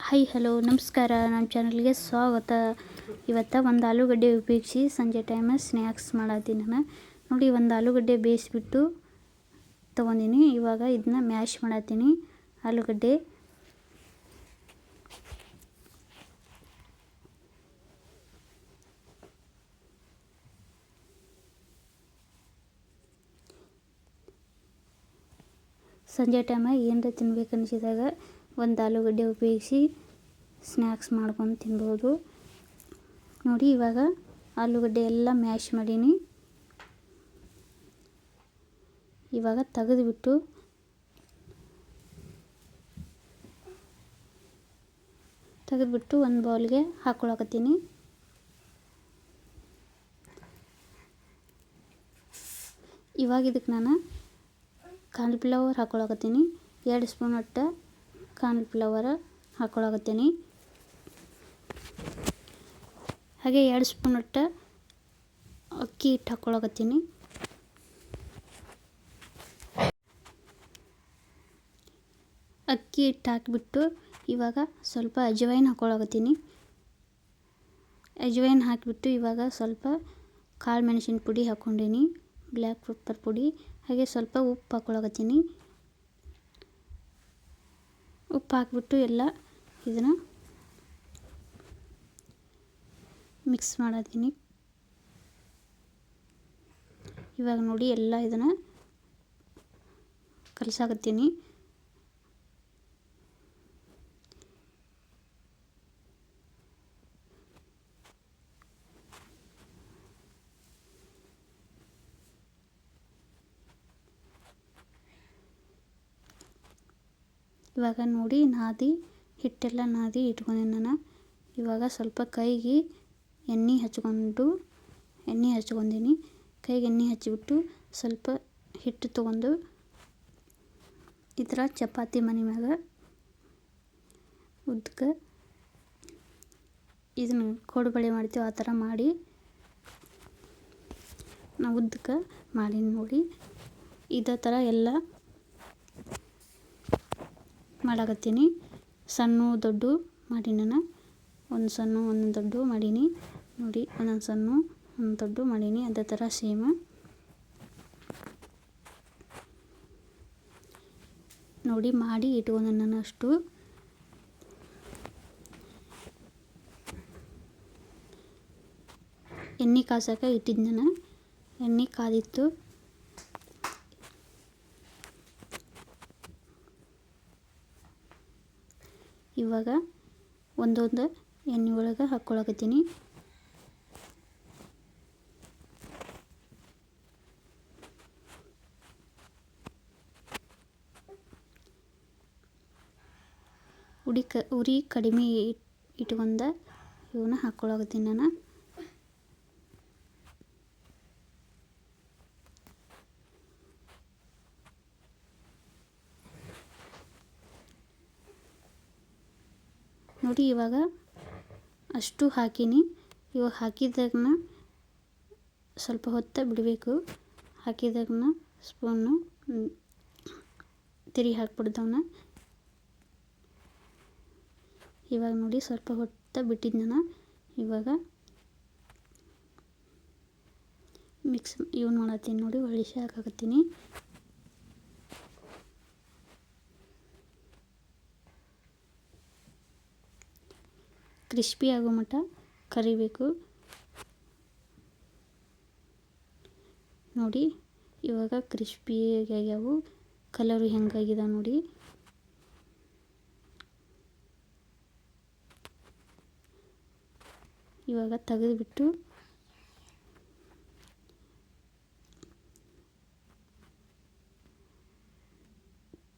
High hello ನಮಸ್ಕಾರ. ನಮ್ಮ ಚಾನಲ್ಗೆ ಸ್ವಾಗತ. ಇವತ್ತು ಒಂದು ಆಲೂಗಡ್ಡೆ ಉಪಯೋಗಿಸಿ ಸಂಜೆ ಟೈಮ ಸ್ನ್ಯಾಕ್ಸ್ ಮಾಡತ್ತೀನಿ ನಾನು. ನೋಡಿ, ಒಂದು ಆಲೂಗಡ್ಡೆ ಬೇಯಿಸ್ಬಿಟ್ಟು ತೊಗೊಂಡಿನಿ. ಇವಾಗ ಇದನ್ನ ಮ್ಯಾಶ್ ಮಾಡತ್ತೀನಿ ಆಲೂಗಡ್ಡೆ. ಸಂಜೆ ಟೈಮ ಏನರ ತಿನ್ಬೇಕು ಅನಿಸಿದಾಗ ಒಂದು ಆಲೂಗಡ್ಡೆ ಉಪಯೋಗಿಸಿ ಸ್ನ್ಯಾಕ್ಸ್ ಮಾಡ್ಕೊಂಡು ತಿನ್ಬೋದು. ನೋಡಿ, ಇವಾಗ ಆಲೂಗಡ್ಡೆ ಎಲ್ಲ ಮ್ಯಾಶ್ ಮಾಡೀನಿ. ಇವಾಗ ತೆಗೆದುಬಿಟ್ಟು ತೆಗೆದುಬಿಟ್ಟು ಒಂದು ಬೌಲ್ಗೆ ಹಾಕ್ಕೊಳಕತ್ತೀನಿ. ಇವಾಗ ಇದಕ್ಕೆ ನಾನು ಕಾನ್ಫ್ಲವರ್ ಹಾಕ್ಕೊಳಕತ್ತೀನಿ. ಎರಡು ಸ್ಪೂನ್ ಅಟ್ಟ ಕಾನ್ಫ್ಲವರ್ ಹಾಕ್ಕೊಳಕತ್ತೀನಿ ಹಾಗೆ ಎರಡು ಸ್ಪೂನ್ ಅಟ್ಟ ಅಕ್ಕಿ ಹಿಟ್ಟು ಹಾಕ್ಕೊಳಕತ್ತೀನಿ ಅಕ್ಕಿ ಹಿಟ್ಟು ಹಾಕಿಬಿಟ್ಟು ಇವಾಗ ಸ್ವಲ್ಪ ಅಜವೈನ್ ಹಾಕ್ಕೊಳಕತ್ತೀನಿ ಅಜವೈನ್ ಹಾಕಿಬಿಟ್ಟು ಇವಾಗ ಸ್ವಲ್ಪ ಕಾಳು ಮೆಣಸಿನ ಪುಡಿ ಹಾಕ್ಕೊಂಡೀನಿ ಬ್ಲ್ಯಾಕ್ ಪೆಪ್ಪರ್ ಪುಡಿ. ಹಾಗೆ ಸ್ವಲ್ಪ ಉಪ್ಪು ಹಾಕ್ಕೊಳಕತ್ತೀನಿ ಉಪ್ಪು ಹಾಕ್ಬಿಟ್ಟು ಎಲ್ಲ ಇದನ್ನು ಮಿಕ್ಸ್ ಮಾಡಿದ್ದೀನಿ ಇವಾಗ ನೋಡಿ ಎಲ್ಲ ಇದನ್ನು ಕಲಸಾಕತ್ತೀನಿ. ಇವಾಗ ನೋಡಿ ನಾದಿ, ಹಿಟ್ಟೆಲ್ಲ ನಾದಿ ಇಟ್ಕೊಂಡೆ ನಾನು. ಇವಾಗ ಸ್ವಲ್ಪ ಕೈಗೆ ಎಣ್ಣೆ ಹಚ್ಕೊಂಡು, ಎಣ್ಣೆ ಹಚ್ಕೊಂಡಿನಿ. ಕೈಗೆ ಎಣ್ಣೆ ಹಚ್ಚಿಬಿಟ್ಟು ಸ್ವಲ್ಪ ಹಿಟ್ಟು ತೊಗೊಂಡು ಈ ಥರ ಚಪಾತಿ ಮನೆ ಮ್ಯಾಗ ಉದ್ದಕ್ಕೆ ಇದನ್ನು ಕೋಡುಬಳೆ ಮಾಡ್ತೀವಿ ಆ ಥರ ಮಾಡಿ ನಾವು ಉದ್ದಕ್ಕೆ ಮಾಡೀನಿ ನೋಡಿ. ಇದೇ ಥರ ಎಲ್ಲ ಮಾಡಾಕತ್ತೀನಿ. ಸಣ್ಣ, ದೊಡ್ಡ ಮಾಡಿ ನಾನು ಒಂದು ಸಣ್ಣ, ಒಂದು ದೊಡ್ಡ ಮಾಡೀನಿ. ನೋಡಿ, ಒಂದೊಂದು ಸಣ್ಣ ಒಂದು ದೊಡ್ಡ ಮಾಡೀನಿ. ಅದೇ ಥರ ಸೇಮ್ ನೋಡಿ, ಮಾಡಿ ಇಟ್ಕೊಂಡು ನಾನು ಅಷ್ಟು. ಎಣ್ಣೆ ಕಾಸಕ್ಕೆ ಇಟ್ಟಿದ್ದು ನಾನು ಎಣ್ಣೆ ಕಾದಿತ್ತು. ಇವಾಗ ಒಂದೊಂದು ಎಣ್ಣೆ ಒಳಗೆ ಹಾಕ್ಕೊಳಕತ್ತೀನಿ ಉಡಿ ಕ ಉರಿ ಕಡಿಮೆ ಇಟ್ಕೊಂಡ ಇವನ್ನ ಹಾಕ್ಕೊಳಕತ್ತೀನಿ ನಾನು. ನೋಡಿ ಇವಾಗ ಅಷ್ಟು ಹಾಕಿನಿ. ಇವಾಗ ಹಾಕಿದಾಗನ ಸ್ವಲ್ಪ ಹೊತ್ತ ಬಿಡಬೇಕು. ಹಾಕಿದಾಗನ ಸ್ಪೂನು ತಿರಿ ಹಾಕ್ಬಿಡ್ದವನ್ನ ಇವಾಗ ನೋಡಿ ಸ್ವಲ್ಪ ಹೊತ್ತ ಬಿಟ್ಟಿದ್ದನ ಇವಾಗ ಮಿಕ್ಸ್ ಇವು ಮಾಡತ್ತೀನಿ ನೋಡಿ ಹೊಳಿಸಿ ಹಾಕಾಕತ್ತೀನಿ ಕ್ರಿಸ್ಪಿ ಆಗೋ ಮಟ್ಟ ಕರಿಬೇಕು. ನೋಡಿ, ಇವಾಗ ಕ್ರಿಸ್ಪಿ ಆಗ್ಯಾವು. ಕಲರು ಹೆಂಗಾಗಿದೆ ನೋಡಿ. ಇವಾಗ ತೆಗೆದುಬಿಟ್ಟು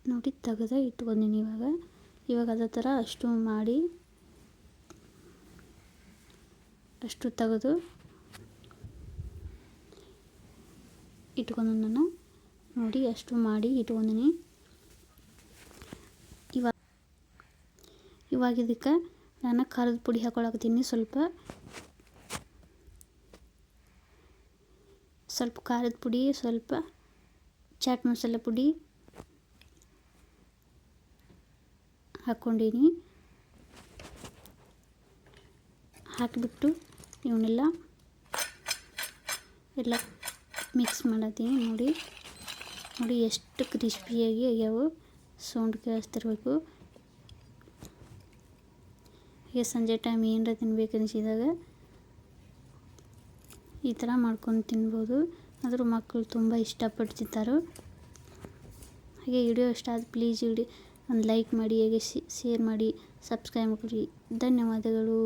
ನೋಡಿ, ತೆಗೆದ ಇಟ್ಕೊಂಡೀನಿ ಇವಾಗ. ಇವಾಗ ಅದೇ ಥರ ಅಷ್ಟು ಮಾಡಿ ಅಷ್ಟು ತೆಗೆದು ಇಟ್ಕೊಂಡು ನಾನು ನೋಡಿ ಅಷ್ಟು ಮಾಡಿ ಇಟ್ಕೊಂಡಿನಿ. ಇವಾಗ ಇವಾಗ ಇದಕ್ಕೆ ನಾನು ಖಾರದ ಪುಡಿ ಹಾಕೊಳಕತ್ತೀನಿ ಸ್ವಲ್ಪ. ಸ್ವಲ್ಪ ಖಾರದ ಪುಡಿ, ಸ್ವಲ್ಪ ಚಾಟ್ ಮಸಾಲೆ ಪುಡಿ ಹಾಕ್ಕೊಂಡೀನಿ ಹಾಕಿಬಿಟ್ಟು ಇವನ್ನೆಲ್ಲ ಎಲ್ಲ ಮಿಕ್ಸ್ ಮಾಡತ್ತೀನಿ ನೋಡಿ. ನೋಡಿ ಎಷ್ಟು ಕ್ರಿಸ್ಪಿಯಾಗಿ ಆಗ್ಯಾವು. ಸೌಂಡ್ ಕೇಳಿಸ್ತಿರ್ಬೇಕು. ಈಗ ಸಂಜೆ ಟೈಮ್ ಏನಾರ ತಿನ್ಬೇಕು ಅನಿಸಿದಾಗ ಈ ಥರ ಮಾಡ್ಕೊಂಡು ತಿನ್ಬೋದು. ಆದರೂ ಮಕ್ಕಳು ತುಂಬ ಇಷ್ಟಪಟ್ಟು ಹಾಗೆ ವಿಡಿಯೋ ಇಷ್ಟ ಆದ ಪ್ಲೀಸ್ ಇಡಿ ಒಂದು ಲೈಕ್ ಮಾಡಿ, ಹಾಗೆ ಶೇರ್ ಮಾಡಿ, ಸಬ್ಸ್ಕ್ರೈಬ್ ಮಾಡಿ. ಧನ್ಯವಾದಗಳು.